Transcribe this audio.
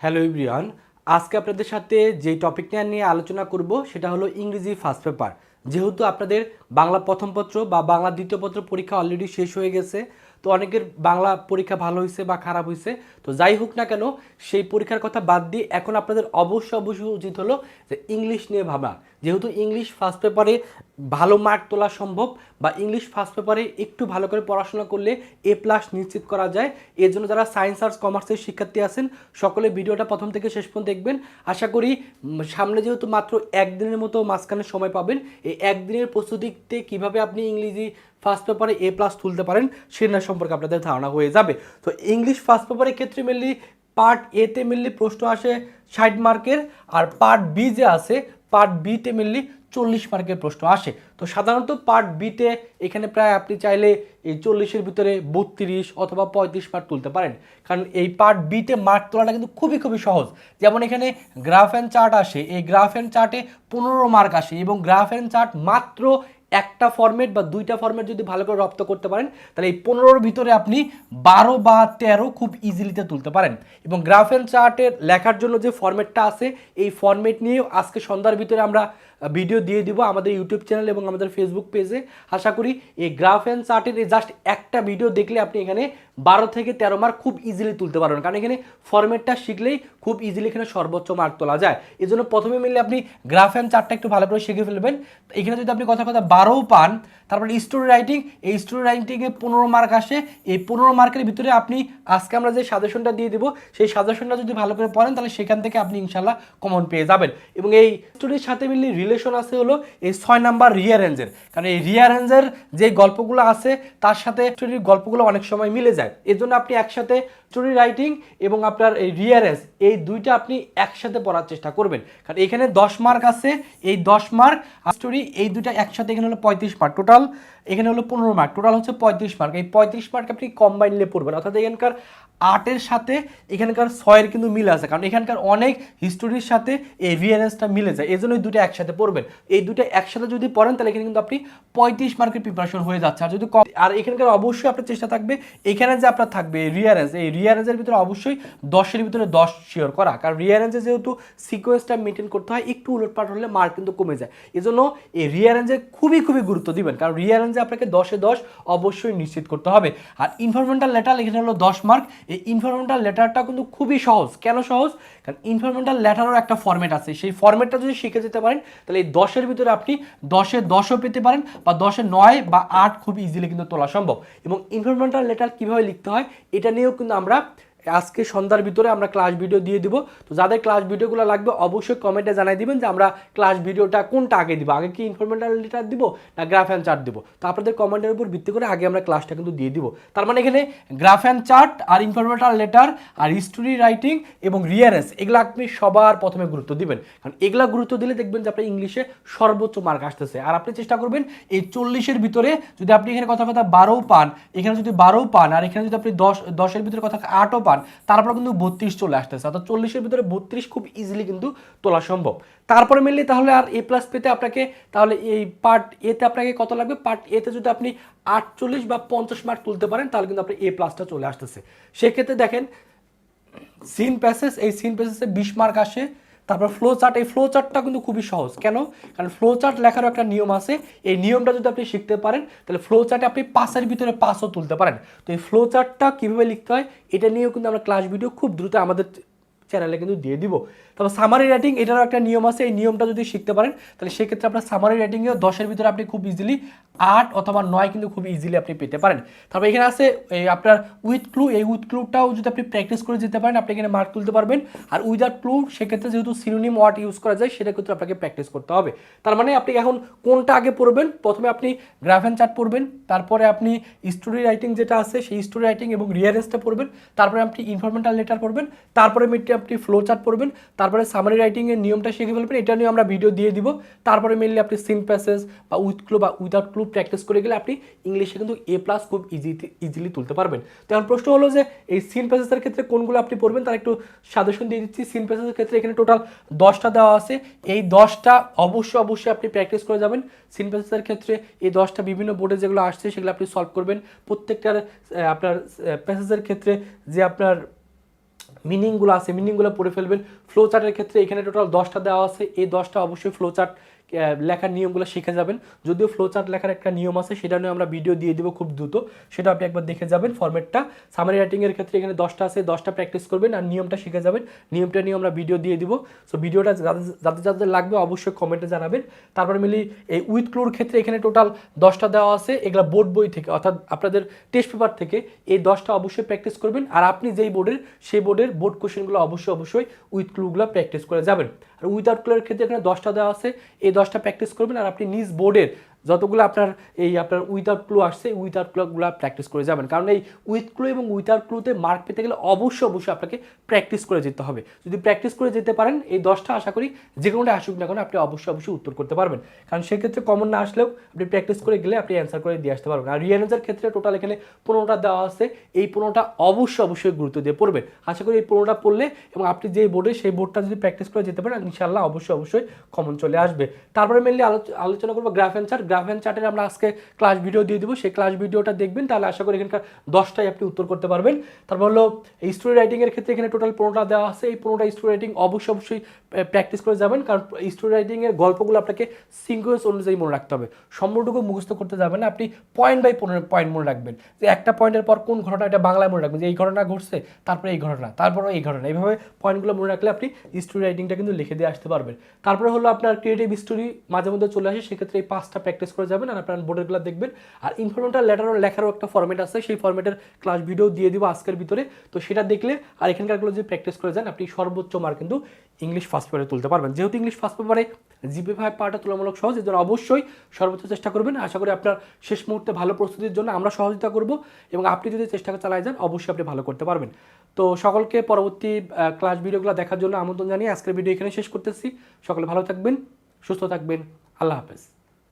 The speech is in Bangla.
হ্যালো ইব্রিয়ান আজকে আপনাদের সাথে যে টপিকটা নিয়ে আলোচনা করব সেটা হলো ইংরেজি ফার্স্ট পেপার যেহেতু আপনাদের বাংলা প্রথম পত্র বা বাংলা দ্বিতীয় পত্র পরীক্ষা অলরেডি শেষ হয়ে গেছে, তো অনেকের বাংলা পরীক্ষা ভালো হয়েছে বা খারাপ হয়েছে, তো যাই হোক না কেন, সেই পরীক্ষার কথা বাদ দিয়ে এখন আপনাদের অবশ্যই অবশ্যই উচিত হলো যে ইংলিশ নিয়ে ভাবা। যেহেতু ইংলিশ ফার্স্ট পেপারে ভালো মার্ক তোলা সম্ভব বা ইংলিশ ফার্স্ট পেপারে একটু ভালো করে পড়াশোনা করলে এ প্লাস নিশ্চিত করা যায়। এর জন্য যারা সায়েন্স আর্টস কমার্সের শিক্ষার্থী আছেন, সকলে ভিডিওটা প্রথম থেকে শেষ পর্যন্ত দেখবেন। আশা করি সামনে যেহেতু মাত্র একদিনের মতো মাঝখানে সময় পাবেন, এই একদিনের প্রস্তুতিতে কীভাবে আপনি ইংরেজি ফার্স্ট পেপারে এ প্লাস তুলতে পারেন সেটা সম্পর্কে আপনাদের ধারণা হয়ে যাবে। তো ইংলিশ ফার্স্ট পেপারের ক্ষেত্রে মেনলি পার্ট এতে মেনলি প্রশ্ন আসে ষাট মার্কের, আর পার্ট বি যে আছে পার্ট বিতে মেনলি চল্লিশ মার্কের প্রশ্ন আসে। তো সাধারণত পার্ট বিতে এখানে প্রায় আপনি চাইলে এই চল্লিশের ভিতরে বত্রিশ অথবা পঁয়ত্রিশ পার্ট তুলতে পারেন। কারণ এই পার্ট বিতে মার্ক তোলাটা কিন্তু খুবই খুবই সহজ। যেমন এখানে গ্রাফ অ্যান্ড চার্ট আসে। এই গ্রাফ অ্যান্ড চার্টে পনেরো মার্ক আসে এবং গ্রাফ অ্যান্ড চার্ট মাত্র একটা ফর্মেট বা দুইটা ফর্মেট যদি ভালো করে রপ্ত করতে পারেন, তাহলে এই পনেরোর ভিতরে আপনি বারো বা তেরো খুব ইজিলিতে তুলতে পারেন। এবং গ্রাফ অ্যান্ড চার্টের লেখার জন্য যে ফর্মেটটা আছে, এই ফর্মেট নিয়েও আজকে সন্ধ্যার ভিতরে আমরা ভিডিও দিয়ে দিব আমাদের ইউটিউব চ্যানেল এবং আমাদের ফেসবুক পেজে আশা করি এই গ্রাফ অ্যান্ড চার্টের এই জাস্ট একটা ভিডিও দেখলে আপনি এখানে বারো থেকে তেরো মার্ক খুব ইজিলি তুলতে পারবেন। কারণ এখানে ফর্মেটটা শিখলেই খুব ইজিলি এখানে সর্বোচ্চ মার্ক তোলা যায়। এই জন্য প্রথমে মিললে আপনি গ্রাফ অ্যান্ড চার্টটা একটু ভালো করে শিখে ফেলবেন। এখানে যদি আপনি কথা কথা বারোও পান, তারপরে স্টোরি রাইটিং এই স্টোরি রাইটিংয়ে পনেরো মার্ক আসে। এই পনেরো মার্কের ভিতরে আপনি আজকে আমরা যে সাজেশনটা দিয়ে দেবো, সেই সাজেশনটা যদি ভালো করে পড়েন, তাহলে সেখান থেকে আপনি ইনশাল্লাহ কমন পেয়ে যাবেন। এবং এই স্টোরির সাথে মিললে রিলেশন আছে হলো এই ছয় নাম্বার রিয়ারেঞ্জের কারণ এই রিয়ারেঞ্জের যে গল্পগুলো আছে, তার সাথে স্টোরির গল্পগুলো অনেক সময় মিলে যায়। এর জন্য আপনি একসাথে স্টোরি রাইটিং এবং আপনার এই রিয়ারেস এই দুইটা আপনি একসাথে পড়ার চেষ্টা করবেন। কারণ এখানে দশ মার্ক আছে, এই দশ মার্ক স্টোরি এই দুইটা একসাথে এখানে হলো পঁয়ত্রিশ মার্ক। টোটাল এখানে হলো পনেরো মার্ক টোটাল হচ্ছে পঁয়ত্রিশ মার্ক। এই পঁয়ত্রিশ মার্ক আপনি কম্বাইনলে পড়বেন। অর্থাৎ এখানকার আটের সাথে এখানকার ছয়ের কিন্তু মিল আছে। কারণ এখানকার অনেক হিস্টোরির সাথে এই মিলে যায়। এই জন্য এই দুটো একসাথে পড়বেন। এই দুটো একসাথে যদি পড়েন, তাহলে এখানে কিন্তু আপনি পঁয়ত্রিশ মার্কের প্রিপারেশন হয়ে যাচ্ছে। আর যদি কম আর এখানকার অবশ্যই আপনার চেষ্টা থাকবে, এখানে যে আপনার থাকবে রিয়ারেন্স এই রিয়ারেন্সের ভিতরে অবশ্যই দশের ভিতরে দশ শিওর করা। কারণ রিয়ারেন্সে যেহেতু সিকোয়েন্সটা মেনটেন করতে হয়, একটু উলটপাট হলে মার্ক কিন্তু কমে যায়। এই জন্য এই রিয়ারেন্সে খুবই খুবই গুরুত্ব দিবেন। কারণ রিয়ারেন্সে আপনাকে দশে দশ অবশ্যই নিশ্চিত করতে হবে। আর ইনফরমেন্টাল লেটার এখানে হলো দশ মার্ক এই ইনফরমেন্টাল লেটারটা কিন্তু খুবই সহজ। কেন সহজ? কারণ ইনফরমেন্টাল লেটারও একটা ফর্মেট আছে। সেই ফর্মেটটা যদি শিখে যেতে পারেন, তাহলে এই দশের ভিতরে আপনি দশে দশও পেতে পারেন বা দশে নয় বা আট খুব ইজিলি কিন্তু তোলা সম্ভব। এবং ইনফরমেন্টাল লেটার কীভাবে লিখতে হয়, এটা নিয়েও কিন্তু আমরা আজকে সন্ধ্যার ভিতরে আমরা ক্লাস ভিডিও দিয়ে দিব। তো যাদের ক্লাস ভিডিওগুলো লাগবে, অবশ্যই কমেন্টে জানাই দিবেন যে আমরা ক্লাস ভিডিওটা কোনটা আগে দিব? আগে কি ইনফরমেন্টাল লেটার দিব না গ্রাফ অ্যান্ড চার্ট দিব? তো আপনাদের কমেন্টের উপর ভিত্তি করে আগে আমরা ক্লাসটা কিন্তু দিয়ে দিব। তার মানে এখানে গ্রাফ অ্যান্ড চার্ট আর ইনফরমেন্টাল লেটার আর হিস্টোরি রাইটিং এবং রিয়ারেন্স এগুলো আপনি সবার প্রথমে গুরুত্ব দিবেন। কারণ এগুলা গুরুত্ব দিলে দেখবেন যে আপনার ইংলিশে সর্বোচ্চ মার্ক আসতেছে। আর আপনি চেষ্টা করবেন এই চল্লিশের ভিতরে যদি আপনি এখানে কথা কথা বারো পান, এখানে যদি বারো পান, আর এখানে যদি আপনি দশ, দশের ভিতরে কথা আটও পান তারপর কিন্তু বত্রিশ চলে আসতেছে। অর্থাৎ চল্লিশের ভিতরে বত্রিশ খুব ইজিলি কিন্তু তোলা সম্ভব। তারপরে মিললে তাহলে আর এ প্লাস পেতে আপনাকে, তাহলে এই পার্ট এতে আপনাকে কত লাগবে? পার্ট এতে যদি আপনি আটচল্লিশ বা পঞ্চাশ মার্ক তুলতে পারেন, তাহলে কিন্তু আপনার এ প্লাসটা চলে আসতেছে। সেক্ষেত্রে দেখেন সিন প্যাসেস এই সিন প্যাসেসে বিশ মার্ক আসে। তারপর ফ্লো চার্ট এই ফ্লো চার্টটা কিন্তু খুবই সহজ। কেন? কারণ ফ্লো চার্ট লেখারও একটা নিয়ম আছে। এই নিয়মটা যদি আপনি শিখতে পারেন, তাহলে ফ্লো চার্টে আপনি পাঁচের ভিতরে পাঁচও তুলতে পারেন। তো এই ফ্লো চার্টটা কীভাবে লিখতে হয়, এটা নিয়েও কিন্তু আমরা ক্লাস ভিডিও খুব দ্রুত আমাদের চ্যানেলে কিন্তু দিয়ে দিব। তবে সামারি রাইটিং এটারও একটা নিয়ম আছে। এই নিয়মটা যদি শিখতে পারেন, তাহলে সেক্ষেত্রে আপনার সামারি রেটিংয়েও দশের ভিতরে আপনি খুব ইজিলি আট অথবা নয় কিন্তু খুব ইজিলি আপনি পেতে পারেন। তারপর এখানে আছে, এই আপনার উইথ ক্লু এই উইথ ক্লুটাও যদি আপনি প্র্যাকটিস করে যেতে পারেন, আপনি এখানে মার্ক তুলতে পারবেন। আর উইদাউট ক্লু সেক্ষেত্রে যেহেতু সিনোনিম ওয়ার্ড ইউজ করা যায়, সেটা কিন্তু আপনাকে প্র্যাকটিস করতে হবে। তার মানে আপনি এখন কোনটা আগে পড়বেন? প্রথমে আপনি গ্রাফ অ্যান্ড চার্ট পড়বেন, তারপরে আপনি স্টোরি রাইটিং যেটা আছে, সেই স্টোরি রাইটিং এবং রিয়ারেন্সটা পড়বেন, তারপরে আপনি ইনফরমেন্টাল লেটার পড়বেন, তারপরে মেনলি আপনি ফ্লো চার্ট পড়বেন, তারপরে সামারি রাইটিংয়ের নিয়মটা শিখে ফেলবেন, এটা নিয়ে আমরা ভিডিও দিয়ে দিব। তারপরে মেনলি আপনি সিন প্যাসেজ বা উইথ ক্লু বা উইদাউট ক্লু প্র্যাকটিস করে গেলে আপনি ইংলিশে কিন্তু এ প্লাস খুব ইজি ইজিলি তুলতে পারবেন। তো এখন প্রশ্ন হলো যে, এই সিন প্যাসেজের ক্ষেত্রে কোনগুলো আপনি পড়বেন? তার একটু সাজেশন দিয়ে দিচ্ছি। সিন প্যাসেজের ক্ষেত্রে এখানে টোটাল দশটা দেওয়া আছে। এই দশটা অবশ্যই অবশ্যই আপনি প্র্যাকটিস করে যাবেন। সিন প্যাসেজের ক্ষেত্রে এই দশটা বিভিন্ন বোর্ডে যেগুলো আসছে, সেগুলো আপনি সলভ করবেন। প্রত্যেকটার আপনার প্যাসেজের ক্ষেত্রে যে আপনার মিনিংগুলো আছে মিনিংগুলো পড়ে ফেলবেন। ফ্লো চার্টের ক্ষেত্রে এখানে টোটাল দশটা দেওয়া আছে। এই দশটা অবশ্যই ফ্লো চার্ট লেখার নিয়মগুলো শিখে যাবেন। যদিও ফ্লো চার্ট লেখার একটা নিয়ম আছে, সেটা নিয়ে আমরা ভিডিও দিয়ে দিব খুব দ্রুত। সেটা আপনি একবার দেখে যাবেন ফরম্যাটটা সামারি রাইটিংয়ের ক্ষেত্রে এখানে দশটা আছে, দশটা প্র্যাকটিস করবেন আর নিয়মটা শিখে যাবেন। নিয়মটা নিয়ে আমরা ভিডিও দিয়ে দিব। সো ভিডিওটা যাদের যাদের লাগবে অবশ্যই কমেন্টে জানাবেন। তারপর মিলি এই উইথ ক্লুর ক্ষেত্রে এখানে টোটাল দশটা দেওয়া আছে, এগুলো বোর্ড বই থেকে, অর্থাৎ আপনাদের টেস্ট পেপার থেকে এই দশটা অবশ্যই প্র্যাকটিস করবেন। আর আপনি যেই বোর্ডের সেই বোর্ডের বোর্ড কোশ্চেনগুলো অবশ্যই অবশ্যই উইথ ক্লুগুলো প্র্যাকটিস করে যাবেন। আর উইদাউট ক্লুয়ের ক্ষেত্রে এখানে দশটা দেওয়া আছে, এই দশটা প্র্যাকটিস করবেন আর আপনি নিজ বোর্ডের যতগুলো আপনার এই আপনার উইথাউট ক্লু আসছে উইথাউট ক্লুগুলো প্র্যাকটিস করে যাবেন। কারণ এই উইথ ক্লু এবং উইথাউট ক্লুতে মার্ক পেতে গেলে অবশ্যই অবশ্যই আপনাকে প্র্যাকটিস করে যেতে হবে। যদি প্র্যাকটিস করে যেতে পারেন, এই দশটা আশা করি যে কোনোটা আসুক না কেন, আপনি অবশ্যই অবশ্যই উত্তর করতে পারবেন। কারণ সেক্ষেত্রে কমন না আসলেও আপনি প্র্যাকটিস করে গেলে আপনি অ্যান্সার করে দিয়ে আসতে পারবেন। আর রিয়ানেজার ক্ষেত্রে টোটাল এখানে পনেরোটা দেওয়া আছে, এই পনেরোটা অবশ্যই অবশ্যই গুরুত্ব দিয়ে পড়বেন আশা করি এই পনেরোটা পড়লে এবং আপনি যে বোর্ডে সেই বোর্ডটা যদি প্র্যাকটিস করে যেতে পারেন ইনশাল্লাহ অবশ্যই অবশ্যই কমন চলে আসবে। তারপরে মেনলি আলোচনা করব graph and chart graph and চার্টের আমরা আজকে ক্লাস ভিডিও দিয়ে দেবো। সেই ক্লাস ভিডিওটা দেখবেন, তাহলে আশা করি এখানকার দশটাই আপনি উত্তর করতে পারবেন। তারপর হলো এই স্টোরি রাইটিংয়ের ক্ষেত্রে এখানে টোটাল পনেরোটা দেওয়া আছে। এই পনেরোটা স্টোরি রাইটিং অবশ্যই অবশ্যই প্র্যাকটিস করে যাবেন। কারণ স্টোরি রাইটিংয়ের গল্পগুলো আপনাকে সিঙ্কুয়েন্স অনুযায়ী মনে রাখতে হবে। সম্পূর্ণটুকু মুখস্থ করতে যাবেন না। আপনি পয়েন্ট বাই পয়েন্ট মনে রাখবেন। যে একটা পয়েন্টের পর কোন ঘটনা, এটা বাংলায় মনে রাখবেন যে এই ঘটনা ঘটছে, তারপরে এই ঘটনা তারপরে এই ঘটনা। এইভাবে পয়েন্টগুলো মনে রাখলে আপনি স্টোরি রাইটিংটা কিন্তু লিখে দিয়ে আসতে পারবেন। তারপরে হলো আপনার ক্রিয়েটিভ স্টোরি মাঝে মধ্যে চলে আসে। সেক্ষেত্রে এই পাঁচটা প্র্যাকটিস করে যাবেন আর আপনার বোর্ডেরগুলো দেখবেন। আর ইনফরমেন্টাল লেটারও লেখারও একটা ফর্মেট আছে, সেই ফর্মেটের ক্লাস ভিডিও দিয়ে দিব আজকের ভিতরে। তো সেটা দেখলে আর এখানকারগুলো যদি প্র্যাকটিস করে যান, আপনি সর্বোচ্চ মার্ক কিন্তু ইংলিশ ফার্স্ট পেপারে তুলতে পারবেন। যেহেতু ইংলিশ ফার্স্ট পেপারে জিপি ফাইভ পাওয়াটা তুলনামূলক সহজ এর জন্য অবশ্যই সর্বোচ্চ চেষ্টা করবেন। আশা করি আপনার শেষ মুহূর্তে ভালো প্রস্তুতির জন্য আমরা সহযোগিতা করব এবং আপনি যদি চেষ্টা চালায় যান, অবশ্যই আপনি ভালো করতে পারবেন। তো সকলকে পরবর্তী ক্লাস ভিডিওগুলো দেখার জন্য আমন্ত্রণ জানিয়ে আজকের ভিডিও এখানে শেষ করতেছি। সকলে ভালো থাকবেন, সুস্থ থাকবেন। আল্লাহ হাফেজ।